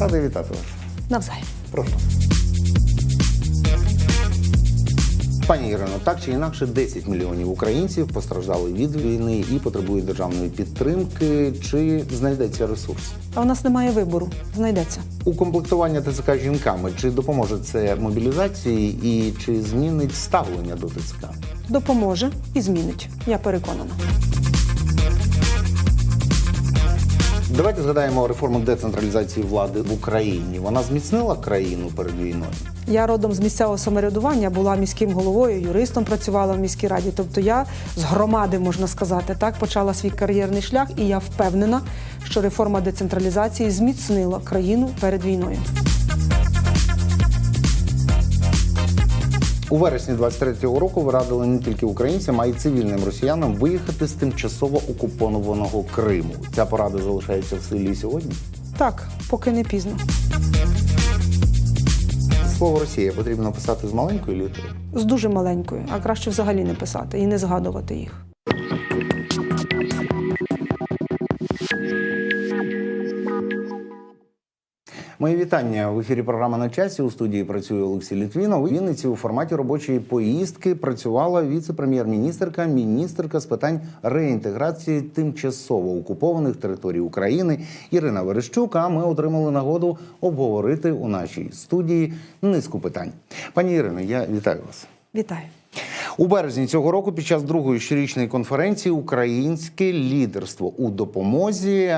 Радий вітати вас. Навзаєм. Прошу. Пані Ірино, так чи інакше 10 мільйонів українців постраждали від війни і потребують державної підтримки. Чи знайдеться ресурс? А у нас немає вибору. Знайдеться. Укомплектування ТЦК жінками чи допоможе це мобілізації і чи змінить ставлення до ТЦК? Допоможе і змінить. Я переконана. Давайте згадаємо реформу децентралізації влади в Україні. Вона зміцнила країну перед війною. Я родом з місцевого самоврядування, була міським головою, юристом працювала в міській раді. Тобто я з громади, можна сказати, так почала свій кар'єрний шлях, і я впевнена, що реформа децентралізації зміцнила країну перед війною. У вересні 23-го року ви радили не тільки українцям, а й цивільним росіянам виїхати з тимчасово окупованого Криму. Ця порада залишається в силі сьогодні. Так, поки не пізно. Слово Росія потрібно писати з маленької літери. З дуже маленькою, а краще взагалі не писати і не згадувати їх. Мої вітання в ефірі. Програма на часі у студії працює Олексій Літвінов. У Вінниці у форматі робочої поїздки працювала віце-прем'єр-міністерка, міністерка з питань реінтеграції тимчасово окупованих територій України Ірина Верещук. А ми отримали нагоду обговорити у нашій студії низку питань. Пані Ірино, я вітаю вас. Вітаю. У березні цього року, під час другої щорічної конференції Українське лідерство у допомозі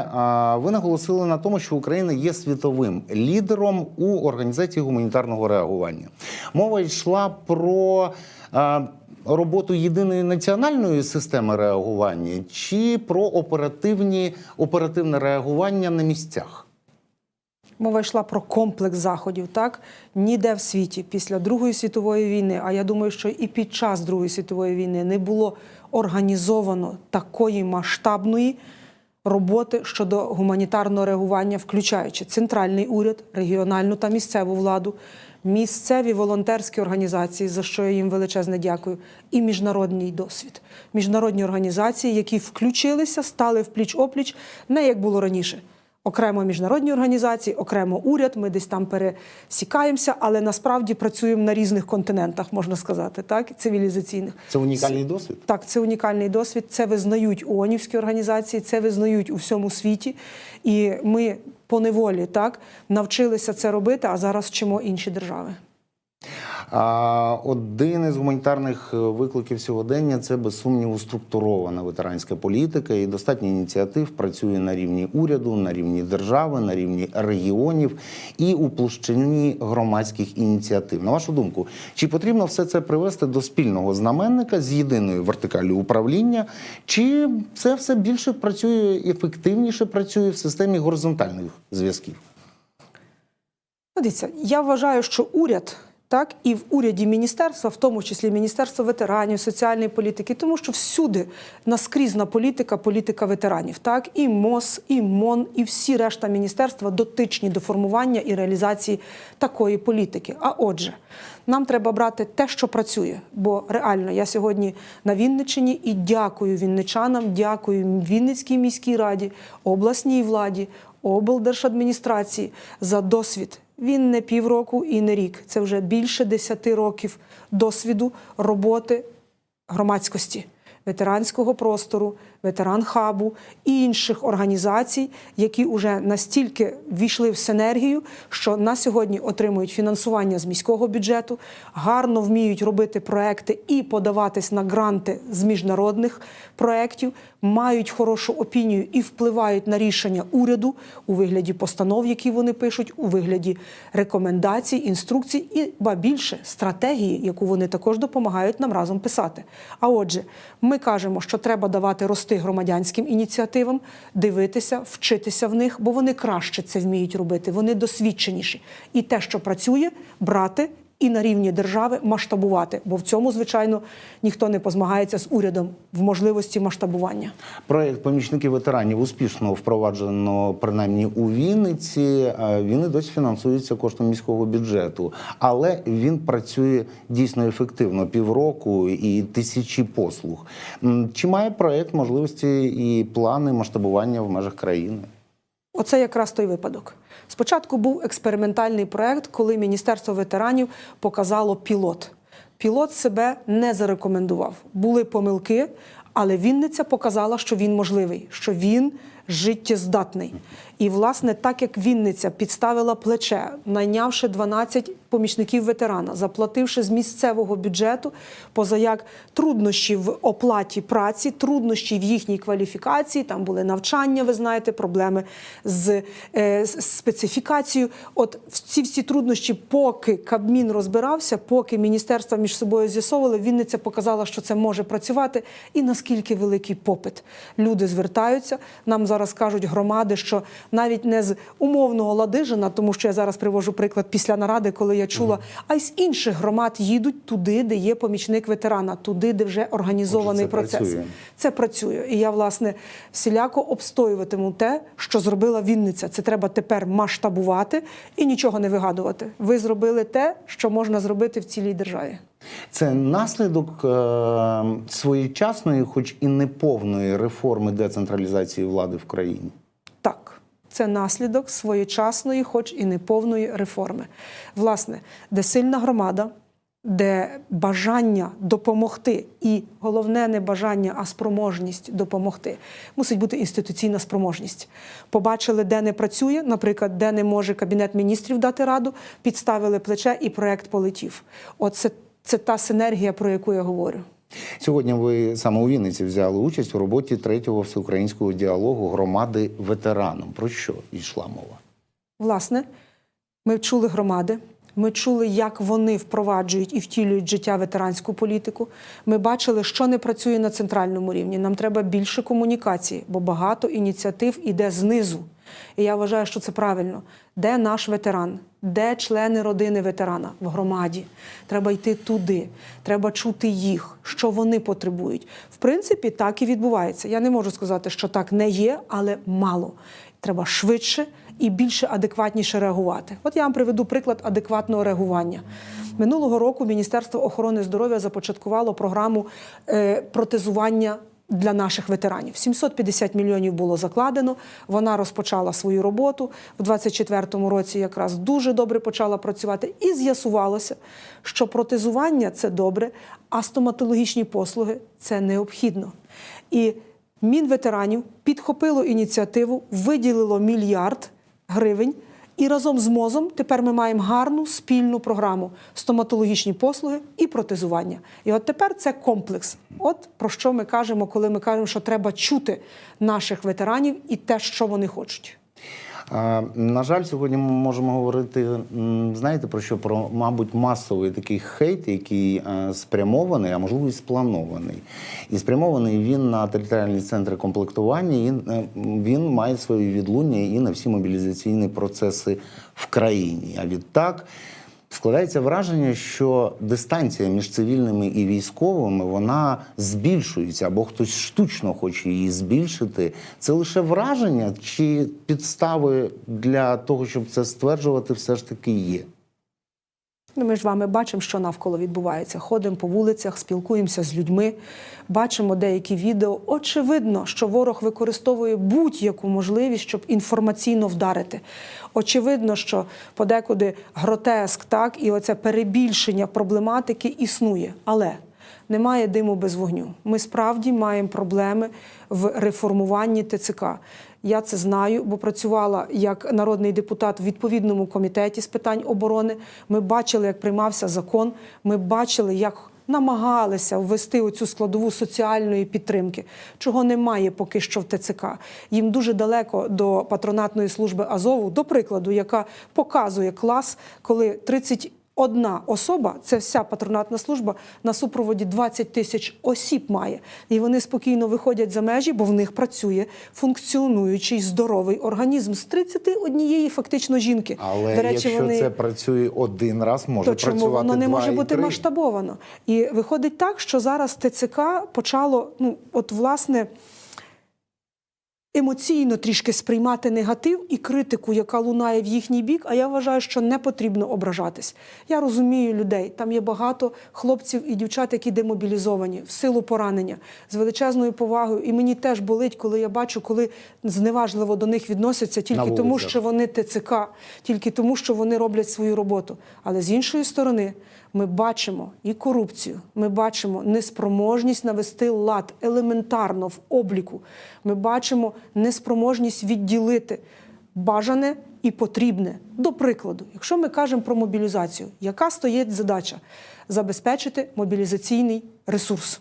ви наголосили на тому, що Україна є світовим лідером у організації гуманітарного реагування. Мова йшла про роботу єдиної національної системи реагування чи про оперативні оперативне реагування на місцях. Мова йшла про комплекс заходів. Так ніде в світі після Другої світової війни, а я думаю, що і під час Другої світової війни не було організовано такої масштабної роботи щодо гуманітарного реагування, включаючи центральний уряд, регіональну та місцеву владу, місцеві волонтерські організації, за що я їм величезне дякую, і міжнародний досвід. Міжнародні організації, які включилися, стали в пліч опліч, не як було раніше. Окремо міжнародні організації, окремо уряд. Ми десь там пересікаємося, але насправді працюємо на різних континентах, можна сказати, так цивілізаційних. Це унікальний досвід. Так, це унікальний досвід. Це визнають ООНівські організації, це визнають у всьому світі. І ми по неволі так навчилися це робити, а зараз вчимо інші держави. Один із гуманітарних е, викликів сьогодення це без сумніву структурована ветеранська політика, і достатньо ініціатив працює на рівні уряду, на рівні держави, на рівні регіонів і у площині громадських ініціатив. На вашу думку, чи потрібно все це привести до спільного знаменника з єдиною вертикаллю управління, чи це все більше працює ефективніше працює в системі горизонтальних зв'язків? Ну, Дивіться, я вважаю, що уряд. Так, і в уряді міністерства, в тому числі Міністерство ветеранів, соціальної політики, тому що всюди наскрізна політика, політика ветеранів. Так, і МОЗ, і МОН, і всі решта міністерства дотичні до формування і реалізації такої політики. А отже, нам треба брати те, що працює. Бо реально я сьогодні на Вінниччині і дякую вінничанам, дякую Вінницькій міській раді, обласній владі, облдержадміністрації за досвід. Він не півроку і не рік. Це вже більше десяти років досвіду роботи громадськості, ветеранського простору, ветеран хабу і інших організацій, які вже настільки війшли в синергію, що на сьогодні отримують фінансування з міського бюджету, гарно вміють робити проекти і подаватись на гранти з міжнародних проєктів, мають хорошу опінію і впливають на рішення уряду у вигляді постанов, які вони пишуть, у вигляді рекомендацій, інструкцій і ба більше стратегії, яку вони також допомагають нам разом писати. А отже, ми кажемо, що треба давати рости громадянським ініціативам, дивитися, вчитися в них, бо вони краще це вміють робити, вони досвідченіші. І те, що працює, брати. І на рівні держави масштабувати, бо в цьому, звичайно, ніхто не позмагається з урядом в можливості масштабування. Проект помічники ветеранів успішно впроваджено принаймні у Вінниці. Е, Він і досі фінансується коштом міського бюджету, але він працює дійсно ефективно півроку і тисячі послуг. Чи має проект можливості і плани масштабування в межах країни? Оце якраз той випадок. Спочатку був експериментальний проект, коли Міністерство ветеранів показало пілот. Пілот себе не зарекомендував. Були помилки, але Вінниця показала, що він можливий, що він життєздатний. І, власне, так як Вінниця підставила плече, найнявши 12 помічників ветерана, заплативши з місцевого бюджету, позаяк труднощі в оплаті праці, труднощі в їхній кваліфікації, там були навчання, ви знаєте, проблеми з, е, з специфікацією. От ці всі труднощі, поки Кабмін розбирався, поки міністерства між собою з'ясовували, Вінниця показала, що це може працювати, і наскільки великий попит. Люди звертаються. Нам зараз кажуть громади, що навіть не з умовного Ладижина, тому що я зараз привожу приклад після наради, коли я чула, а й з інших громад їдуть туди, де є помічник ветерана, туди, де вже організований Отже, це процес. працює. Це працює. І я, власне, всіляко обстоюватиму те, що зробила Вінниця. Це треба тепер масштабувати і нічого не вигадувати. Ви зробили те, що можна зробити в цілій державі. Це наслідок е, своєчасної, хоч і неповної реформи децентралізації влади в країні. Так, це наслідок своєчасної, хоч і неповної реформи. Власне, де сильна громада, де бажання допомогти, і головне не бажання, а спроможність допомогти. Мусить бути інституційна спроможність. Побачили, де не працює, наприклад, де не може кабінет міністрів дати раду, підставили плече, і проект полетів. Оце це та синергія, про яку я говорю. Сьогодні ви саме у Вінниці взяли участь у роботі третього всеукраїнського діалогу громади ветераном. Про що йшла мова? Власне, ми чули громади. Ми чули, як вони впроваджують і втілюють життя ветеранську політику. Ми бачили, що не працює на центральному рівні. Нам треба більше комунікації, бо багато ініціатив іде знизу. І я вважаю, що це правильно. Де наш ветеран? Де члени родини ветерана в громаді? Треба йти туди, треба чути їх, що вони потребують. В принципі, так і відбувається. Я не можу сказати, що так не є, але мало. Треба швидше і більше адекватніше реагувати. От я вам приведу приклад адекватного реагування. Минулого року Міністерство охорони здоров'я започаткувало програму е, протезування. Для наших ветеранів 750 мільйонів було закладено. Вона розпочала свою роботу в 24-му році. Якраз дуже добре почала працювати, і з'ясувалося, що протезування це добре, а стоматологічні послуги це необхідно. І Мінветеранів підхопило ініціативу, виділило мільярд гривень. І разом з МОЗом тепер ми маємо гарну спільну програму стоматологічні послуги і протезування. І от тепер це комплекс. От про що ми кажемо, коли ми кажемо, що треба чути наших ветеранів і те, що вони хочуть. На жаль, сьогодні ми можемо говорити, знаєте про що? Про, мабуть, масовий такий хейт, який е, спрямований, а можливо і спланований. І спрямований він на територіальні центри комплектування, і е, він має своє відлуння і на всі мобілізаційні процеси в країні. А відтак. Складається враження, що дистанція між цивільними і військовими вона збільшується, або хтось штучно хоче її збільшити. Це лише враження, чи підстави для того, щоб це стверджувати, все ж таки є. Ну, Ми ж вами бачимо, що навколо відбувається. Ходимо по вулицях, спілкуємося з людьми, бачимо деякі відео. Очевидно, що ворог використовує будь-яку можливість, щоб інформаційно вдарити. Очевидно, що подекуди гротеск, так і оце перебільшення проблематики існує. Але немає диму без вогню. Ми справді маємо проблеми в реформуванні ТЦК. Я це знаю, бо працювала як народний депутат в відповідному комітеті з питань оборони. Ми бачили, як приймався закон. Ми бачили, як намагалися ввести оцю складову соціальної підтримки, чого немає поки що в ТЦК. Їм дуже далеко до патронатної служби Азову, до прикладу, яка показує клас, коли 30 Одна особа, це вся патронатна служба, на супроводі 20 тисяч осіб має. І вони спокійно виходять за межі, бо в них працює функціонуючий здоровий організм з 31 фактично жінки. Але До речі, якщо вони... це працює один раз, може То чому працювати воно не два може і бути три. масштабовано? І виходить так, що зараз ТЦК почало, ну от власне. Емоційно трішки сприймати негатив і критику, яка лунає в їхній бік. А я вважаю, що не потрібно ображатись. Я розумію людей. Там є багато хлопців і дівчат, які демобілізовані в силу поранення з величезною повагою. І мені теж болить, коли я бачу, коли зневажливо до них відносяться тільки тому, що вони ТЦК, тільки тому, що вони роблять свою роботу. Але з іншої сторони, ми бачимо і корупцію, ми бачимо неспроможність навести лад елементарно в обліку. Ми бачимо неспроможність відділити бажане і потрібне. До прикладу, якщо ми кажемо про мобілізацію, яка стоїть задача забезпечити мобілізаційний ресурс.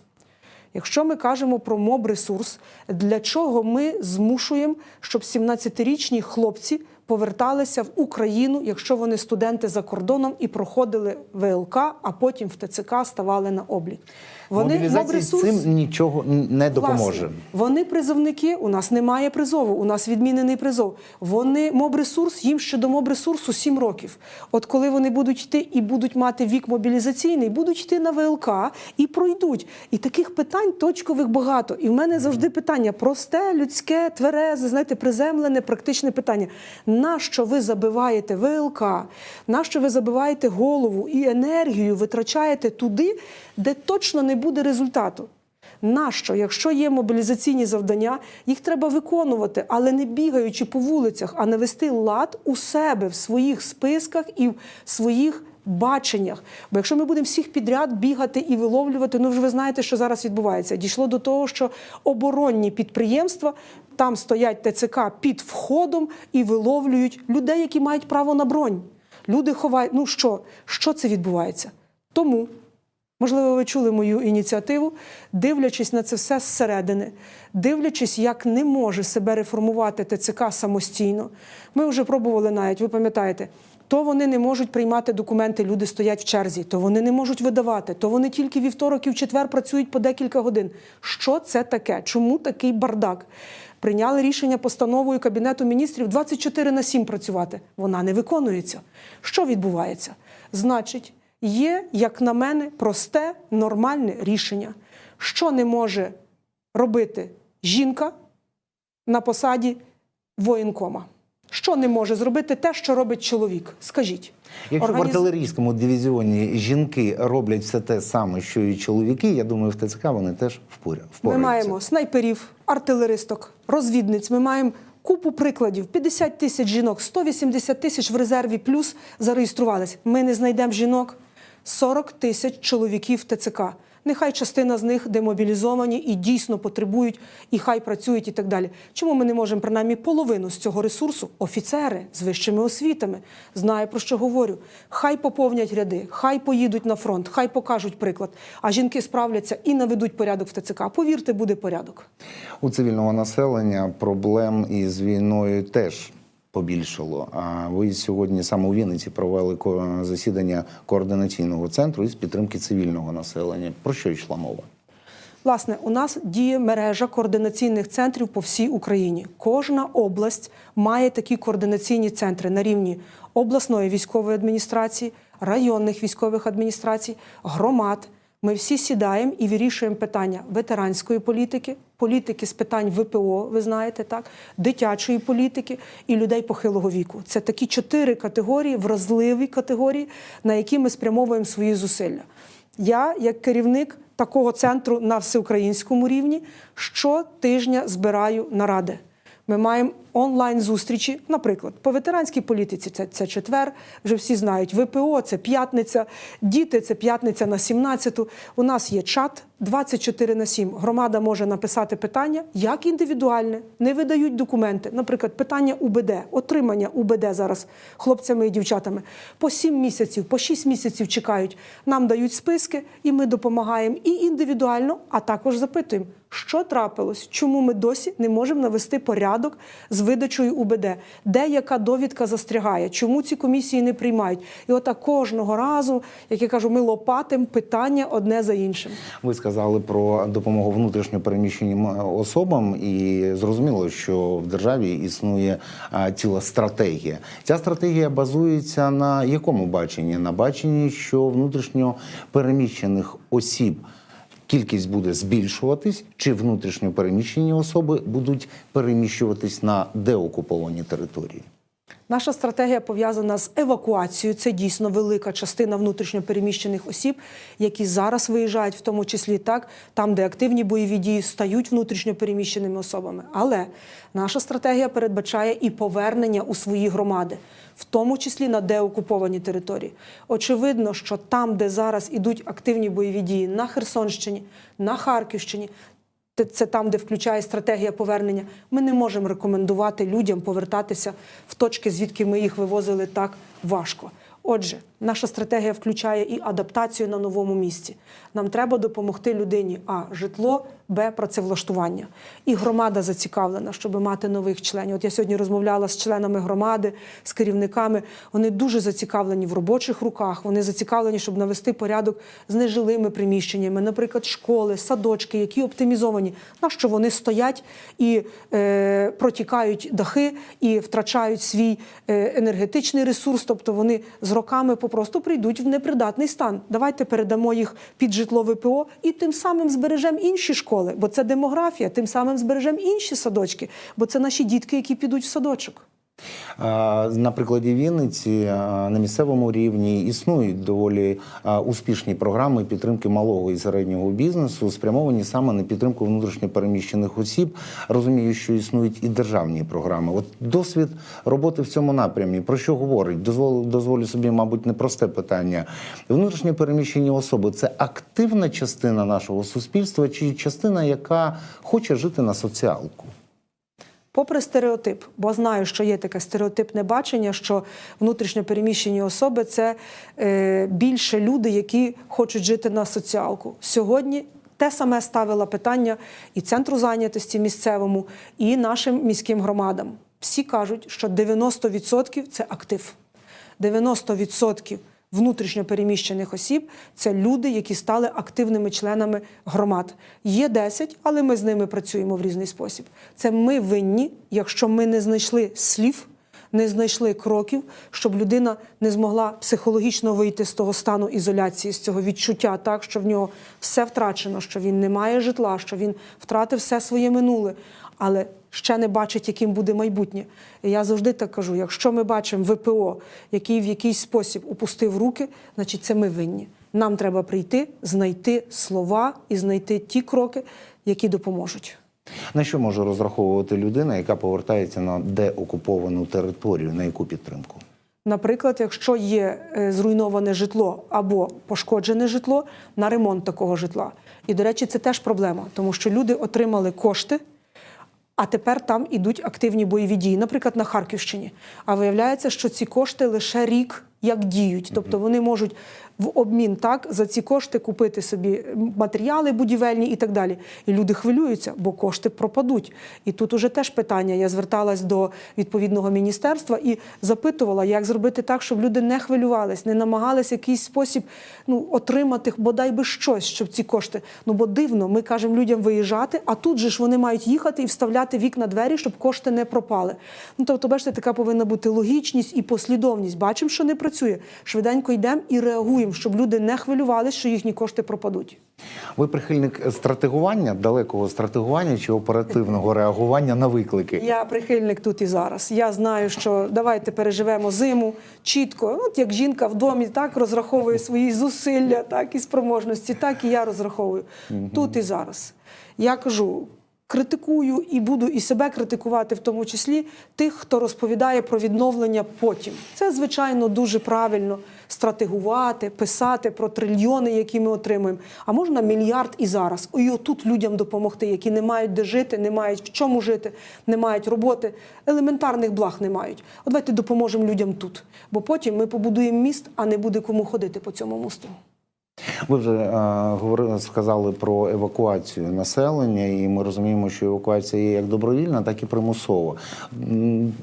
Якщо ми кажемо про моб-ресурс, для чого ми змушуємо, щоб 17-річні хлопці поверталися в Україну, якщо вони студенти за кордоном і проходили ВЛК, а потім в ТЦК ставали на облік? Мобілізації з моб-ресурс- цим нічого не допоможе. Власне, вони призовники. У нас немає призову. У нас відмінений призов. Вони мобресурс, їм ще до мобресурсу 7 років. От коли вони будуть йти і будуть мати вік мобілізаційний, будуть йти на ВЛК і пройдуть. І таких питань точкових багато. І в мене завжди питання просте, людське, тверезе, знаєте, приземлене, практичне питання. Нащо ви забиваєте ВЛК? Нащо ви забиваєте голову і енергію витрачаєте туди, де точно не буде результату? Нащо, якщо є мобілізаційні завдання, їх треба виконувати, але не бігаючи по вулицях, а навести лад у себе в своїх списках і в своїх баченнях. Бо якщо ми будемо всіх підряд бігати і виловлювати, ну вже ви знаєте, що зараз відбувається. Дійшло до того, що оборонні підприємства там стоять ТЦК під входом і виловлюють людей, які мають право на бронь. Люди ховають. Ну що, що це відбувається? Тому Можливо, ви чули мою ініціативу, дивлячись на це все зсередини, дивлячись, як не може себе реформувати ТЦК самостійно. Ми вже пробували навіть, ви пам'ятаєте, то вони не можуть приймати документи, люди стоять в черзі, то вони не можуть видавати, то вони тільки вівторок і в четвер працюють по декілька годин. Що це таке? Чому такий бардак? Прийняли рішення постановою Кабінету міністрів 24 на 7 працювати. Вона не виконується. Що відбувається? Значить, є, як на мене, просте, нормальне рішення, що не може робити жінка на посаді воєнкома. Що не може зробити те, що робить чоловік? Скажіть. Якщо в артилерійському дивізіоні жінки роблять все те саме, що і чоловіки, я думаю, в ТЦК вони теж впоря- Ми маємо снайперів, артилеристок, розвідниць. Ми маємо купу прикладів: 50 тисяч жінок, 180 тисяч в резерві плюс зареєструвались. Ми не знайдемо жінок. 40 тисяч чоловіків ТЦК. Нехай частина з них демобілізовані і дійсно потребують, і хай працюють, і так далі. Чому ми не можемо принаймні половину з цього ресурсу, офіцери з вищими освітами, знаю про що говорю. Хай поповнять ряди, хай поїдуть на фронт, хай покажуть приклад. А жінки справляться і наведуть порядок в ТЦК. Повірте, буде порядок. У цивільного населення проблем із війною теж побільшало. А ви сьогодні саме у Вінниці провели засідання координаційного центру із підтримки цивільного населення. Про що йшла мова? Власне, у нас діє мережа координаційних центрів по всій Україні. Кожна область має такі координаційні центри на рівні обласної військової адміністрації, районних військових адміністрацій, громад. Ми всі сідаємо і вирішуємо питання ветеранської політики, політики з питань ВПО, ви знаєте, так, дитячої політики і людей похилого віку. Це такі чотири категорії, вразливі категорії, на які ми спрямовуємо свої зусилля. Я, як керівник такого центру на всеукраїнському рівні, щотижня збираю наради. Ми маємо онлайн-зустрічі, наприклад, по ветеранській політиці це, це четвер, вже всі знають. ВПО це п'ятниця, діти це п'ятниця на 17-ту. У нас є чат 24 на 7. Громада може написати питання як індивідуальне, не видають документи. Наприклад, питання УБД, отримання УБД зараз хлопцями і дівчатами. По 7 місяців, по 6 місяців чекають. Нам дають списки, і ми допомагаємо і індивідуально, а також запитуємо, що трапилось, чому ми досі не можемо навести порядок з видачею УБД, де яка довідка застрягає, чому ці комісії не приймають. І отак кожного разу, як я кажу, ми лопатимо питання одне за іншим. Ви сказали про допомогу внутрішньо переміщеним е, особам, і зрозуміло, що в державі існує ціла стратегія. Ця стратегія базується на якому баченні? На баченні, що внутрішньо переміщених осіб кількість буде збільшуватись, чи внутрішньо переміщені особи будуть переміщуватись на деокуповані території? Наша стратегія пов'язана з евакуацією. Це дійсно велика частина внутрішньо переміщених осіб, які зараз виїжджають, в тому числі так, там, де активні бойові дії стають внутрішньо переміщеними особами. Але наша стратегія передбачає і повернення у свої громади, в тому числі на деокуповані території. Очевидно, що там, де зараз ідуть активні бойові дії на Херсонщині, на Харківщині, це там, де включає стратегія повернення. Ми не можемо рекомендувати людям повертатися в точки, звідки ми їх вивозили так важко. Отже, наша стратегія включає і адаптацію на новому місці. Нам треба допомогти людині а житло, б працевлаштування. І громада зацікавлена, щоб мати нових членів. От я сьогодні розмовляла з членами громади, з керівниками. Вони дуже зацікавлені в робочих руках. Вони зацікавлені, щоб навести порядок з нежилими приміщеннями, наприклад, школи, садочки, які оптимізовані. На що вони стоять і е, протікають дахи і втрачають свій е, енергетичний ресурс, тобто вони з роками попросту прийдуть в непридатний стан. Давайте передамо їх під житло ВПО і тим самим збережемо інші школи, бо це демографія, тим самим збережемо інші садочки, бо це наші дітки, які підуть в садочок. А, На прикладі Вінниці на місцевому рівні існують доволі успішні програми підтримки малого і середнього бізнесу, спрямовані саме на підтримку внутрішньопереміщених осіб. Розумію, що існують і державні програми. От досвід роботи в цьому напрямі про що говорить? Дозволю, дозволю собі, мабуть, непросте питання. Внутрішньопереміщені особи це активна частина нашого суспільства, чи частина, яка хоче жити на соціалку? Попри стереотип, бо знаю, що є таке стереотипне бачення, що внутрішньо переміщені особи це е, більше люди, які хочуть жити на соціалку. Сьогодні те саме ставила питання і центру зайнятості місцевому, і нашим міським громадам. Всі кажуть, що 90% це актив. 90% внутрішньо переміщених осіб це люди, які стали активними членами громад. Є 10, але ми з ними працюємо в різний спосіб. Це ми винні, якщо ми не знайшли слів, не знайшли кроків, щоб людина не змогла психологічно вийти з того стану ізоляції, з цього відчуття, так що в нього все втрачено, що він не має житла, що він втратив все своє минуле, але ще не бачить, яким буде майбутнє. І я завжди так кажу: якщо ми бачимо ВПО, який в якийсь спосіб опустив руки, значить це ми винні. Нам треба прийти, знайти слова і знайти ті кроки, які допоможуть. На що може розраховувати людина, яка повертається на деокуповану територію, на яку підтримку? Наприклад, якщо є е, зруйноване житло або пошкоджене житло на ремонт такого житла. І, до речі, це теж проблема, тому що люди отримали кошти, а тепер там ідуть активні бойові дії, наприклад, на Харківщині. А виявляється, що ці кошти лише рік як діють. Тобто вони можуть в обмін так за ці кошти купити собі матеріали будівельні і так далі. І люди хвилюються, бо кошти пропадуть. І тут уже теж питання. Я зверталась до відповідного міністерства і запитувала, як зробити так, щоб люди не хвилювались, не намагались якийсь спосіб ну, отримати бодай би щось, щоб ці кошти. Ну бо дивно, ми кажемо людям виїжджати, а тут же ж вони мають їхати і вставляти вікна двері, щоб кошти не пропали. Ну тобто, бачите, така повинна бути логічність і послідовність. Бачимо, що не працює. Швиденько йдемо і реагуємо, щоб люди не хвилювалися, що їхні кошти пропадуть. Ви прихильник стратегування, далекого стратегування чи оперативного реагування на виклики? Я прихильник тут і зараз. Я знаю, що давайте переживемо зиму чітко. От як жінка в домі так розраховує свої зусилля, так і спроможності, так і я розраховую тут і зараз. Я кажу. Критикую і буду і себе критикувати, в тому числі тих, хто розповідає про відновлення потім. Це звичайно дуже правильно стратегувати, писати про трильйони, які ми отримуємо. А можна мільярд і зараз. І отут людям допомогти, які не мають де жити, не мають в чому жити, не мають роботи, елементарних благ не мають. От давайте допоможемо людям тут. Бо потім ми побудуємо міст, а не буде кому ходити по цьому мосту. Ви вже е, говорили, сказали про евакуацію населення, і ми розуміємо, що евакуація є як добровільна, так і примусова.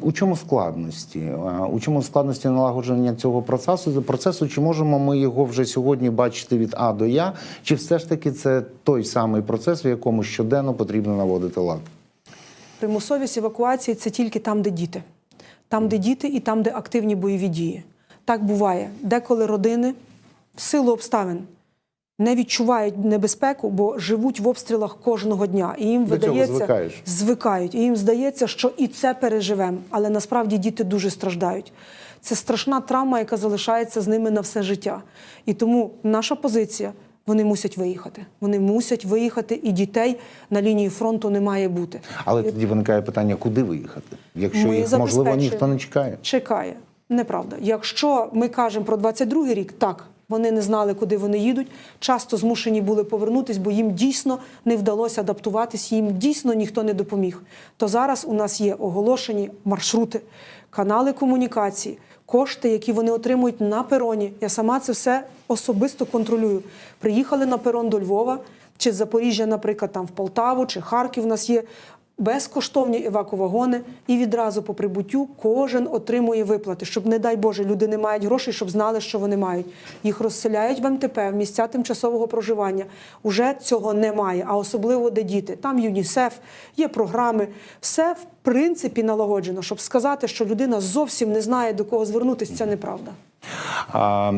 У чому складності? Е, У чому складності налагодження цього процесу? Процесу чи можемо ми його вже сьогодні бачити від А до Я? Чи все ж таки це той самий процес, в якому щоденно потрібно наводити лад? Примусовість евакуації це тільки там, де діти. Там, де діти, і там, де активні бойові дії. Так буває. Деколи родини в силу обставин не відчувають небезпеку, бо живуть в обстрілах кожного дня. І їм До видається звикаєш. звикають. І їм здається, що і це переживемо. Але насправді діти дуже страждають. Це страшна травма, яка залишається з ними на все життя. І тому наша позиція. Вони мусять виїхати. Вони мусять виїхати, і дітей на лінії фронту не має бути. Але тоді виникає питання, куди виїхати, якщо Ми їх можливо ніхто не чекає. Чекає. Неправда. Якщо ми кажемо про 22-й рік, так. Вони не знали, куди вони їдуть. Часто змушені були повернутись, бо їм дійсно не вдалося адаптуватись, їм дійсно ніхто не допоміг. То зараз у нас є оголошені маршрути, канали комунікації, кошти, які вони отримують на пероні. Я сама це все особисто контролюю. Приїхали на перон до Львова чи Запоріжжя, наприклад, там в Полтаву чи Харків. У нас є безкоштовні евакувагони, і відразу по прибуттю кожен отримує виплати, щоб, не дай Боже, люди не мають грошей, щоб знали, що вони мають. Їх розселяють в МТП, в місця тимчасового проживання. Уже цього немає, а особливо де діти. Там ЮНІСЕФ, є програми. Все в принципі налагоджено. Щоб сказати, що людина зовсім не знає до кого звернутися, це неправда. А,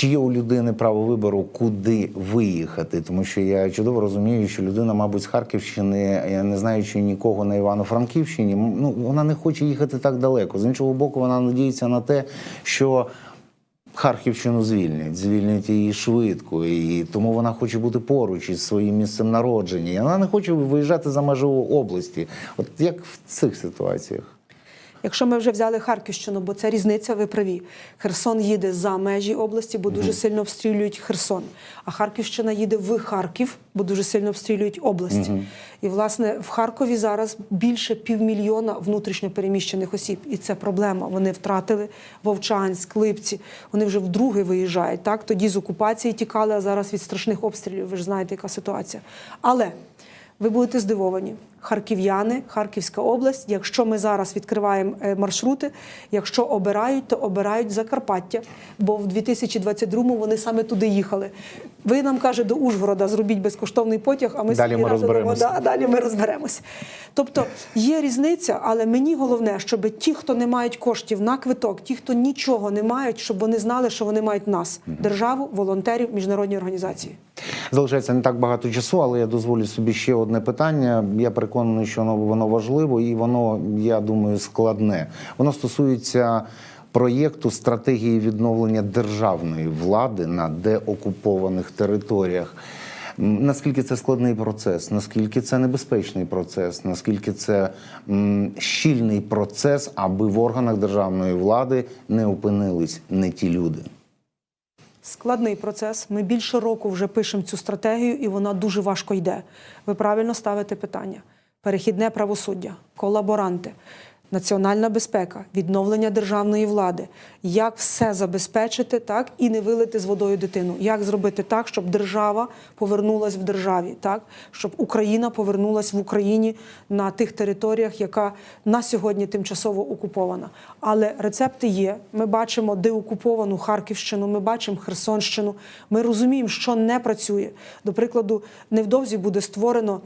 чи є у людини право вибору, куди виїхати? Тому що я чудово розумію, що людина, мабуть, з Харківщини, я не знаючи нікого на Івано-Франківщині, ну вона не хоче їхати так далеко. З іншого боку, вона надіється на те, що Харківщину звільнять, звільнять її швидко, і тому вона хоче бути поруч із своїм місцем народження. І вона не хоче виїжджати за межу області. От як в цих ситуаціях? Якщо ми вже взяли Харківщину, бо це різниця, ви праві. Херсон їде за межі області, бо дуже сильно обстрілюють Херсон. А Харківщина їде в Харків, бо дуже сильно обстрілюють область. І власне в Харкові зараз більше півмільйона внутрішньо переміщених осіб, і це проблема. Вони втратили Вовчанськ, Липці. Вони вже вдруге виїжджають. Так тоді з окупації тікали, а зараз від страшних обстрілів. Ви ж знаєте, яка ситуація. Але ви будете здивовані. Харків'яни, Харківська область. Якщо ми зараз відкриваємо е, маршрути, якщо обирають, то обирають Закарпаття, бо в 2022-му вони саме туди їхали. Ви нам каже до Ужгорода зробіть безкоштовний потяг, а ми Далі собі ми розберемося. да, далі ми розберемося. Тобто є різниця, але мені головне, щоб ті, хто не мають коштів на квиток, ті, хто нічого не мають, щоб вони знали, що вони мають нас, державу, волонтерів, міжнародні організації. Залишається не так багато часу, але я дозволю собі ще одне питання. Я переконаний, що воно, воно важливо і воно, я думаю, складне. Воно стосується проєкту стратегії відновлення державної влади на деокупованих територіях. Наскільки це складний процес, наскільки це небезпечний процес, наскільки це щільний процес, аби в органах державної влади не опинились не ті люди. Складний процес. Ми більше року вже пишемо цю стратегію, і вона дуже важко йде. Ви правильно ставите питання: перехідне правосуддя, колаборанти, національна безпека, відновлення державної влади. Як все забезпечити так і не вилити з водою дитину? Як зробити так, щоб держава повернулась в державі, так щоб Україна повернулась в Україні на тих територіях, яка на сьогодні тимчасово окупована. Але рецепти є. Ми бачимо деокуповану Харківщину, ми бачимо Херсонщину. Ми розуміємо, що не працює. До прикладу, невдовзі буде створено.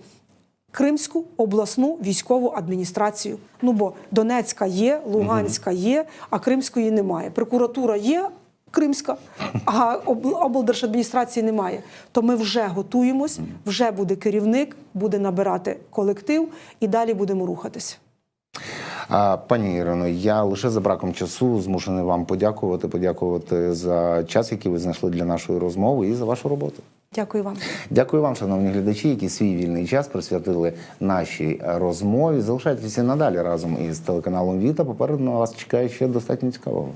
Кримську обласну військову адміністрацію. Ну бо Донецька є, Луганська є, а Кримської немає. Прокуратура є Кримська, а облдержадміністрації немає. То ми вже готуємось, вже буде керівник, буде набирати колектив і далі будемо рухатись. Пані Ірино, я лише за браком часу змушений вам подякувати, подякувати за час, який ви знайшли для нашої розмови, і за вашу роботу. Дякую вам. Дякую вам, шановні глядачі, які свій вільний час присвятили нашій розмові. Залишайтеся надалі разом із телеканалом Віта. Попереду на вас чекає ще достатньо цікавого.